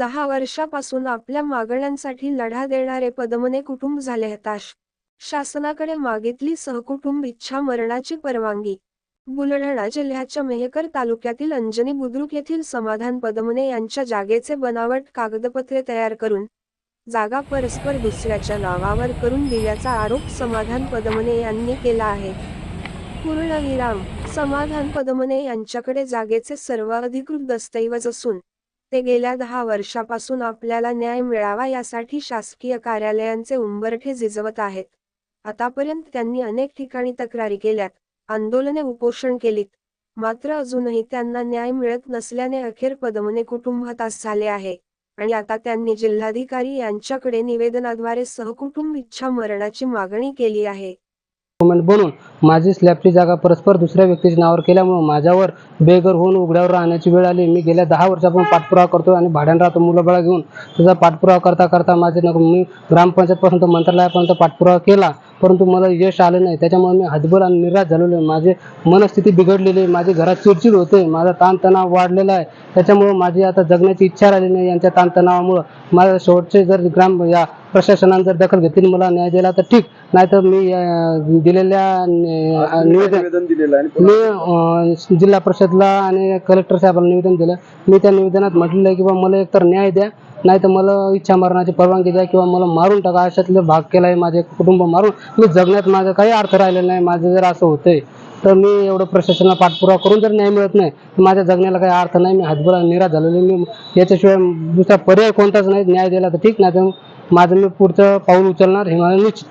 दहा वर्षापासून आपल्या मागण्यांसाठी लढा देणारे पदमने कुटुंब झाले हताश. शासनाकडे मागितली सहकुटुंब इच्छा मरणाची परवानगी. बुलढाणा जिल्ह्याच्या मेहकर तालुक्यातील अंजनी बुद्रुक येथील समाधान पदमने यांच्या जागेचे बनावट कागदपत्रे तयार करून जागा परस्पर दुसऱ्याच्या नावावर करून दिल्याचा आरोप समाधान पदमने यांनी केला आहे. पूर्णविराम समाधान पदमने यांच्याकडे जागेचे सर्व अधिकृत दस्तऐवज असून ते गेल्या दहा वर्षापासून आपल्याला न्याय मिळावा यासाठी शासकीय कार्यालयांचे उंबरठे झिजवत आहेत. आतापर्यंत त्यांनी अनेक ठिकाणी तक्रारी केल्यात आंदोलने उपोषण केलीत. मात्र अजूनही त्यांना न्याय मिळत नसल्याने अखेर पदमने कुटुंब हताश झाले आहे. आणि आता त्यांनी जिल्हाधिकारी यांच्याकडे निवेदनाद्वारे सहकुटुंब इच्छा मरणाची मागणी केली आहे. बनून माझी स्लॅबची जागा परस्पर दुसऱ्या व्यक्तीच्या नावावर केल्यामुळे माझ्यावर बेघर होऊन उघड्यावर राहण्याची वेळ आली. मी गेल्या दहा वर्षापासून पाठपुरावा करतो आणि भाड्यानं राहतो मुलंबाळा घेऊन. त्याचा पाठपुरावा करता करता माझे नको मी ग्रामपंचायतपासून तर मंत्रालयापर्यंत पाठपुरावा केला. परंतु मला यश आलं नाही. त्याच्यामुळे मी हतबल आणि निराश झालेलो आहे. माझी मनस्थिती बिघडलेली आहे. माझी घरात चिडचिड होते. माझा ताणतणाव वाढलेला आहे. त्याच्यामुळं माझी आता जगण्याची इच्छा राहिली नाही. यांच्या ताणतणावामुळं माझ्या शेवटचे जर ग्राम या प्रशासनाने जर दखल घेतली मला न्याय दिला तर ठीक. नाहीतर मी दिलेल्या निवेदन मी जिल्हा परिषदला आणि कलेक्टर साहेबांना निवेदन दिलं. मी त्या निवेदनात म्हटलेलं आहे की बा मला एकतर न्याय द्या नाही तर मला इच्छा मरणाची परवानगी द्या किंवा मला मारून टाका. अशातले भाग केला आहे माझे कुटुंब मारून. मी जगण्यात माझा काही अर्थ राहिलेला नाही. माझं जर असं होतंय तर मी एवढं प्रशासनाला पाठपुरावा करून जर न्याय मिळत नाही तर माझ्या जगण्याला काही अर्थ नाही. मी हातभरा निराश झालेलो. मी याच्याशिवाय दुसरा पर्याय कोणताच नाही. न्याय दिला तर ठीक नाही तर माझं मी पुढचं पाऊल उचलणार हे मला निश्चित.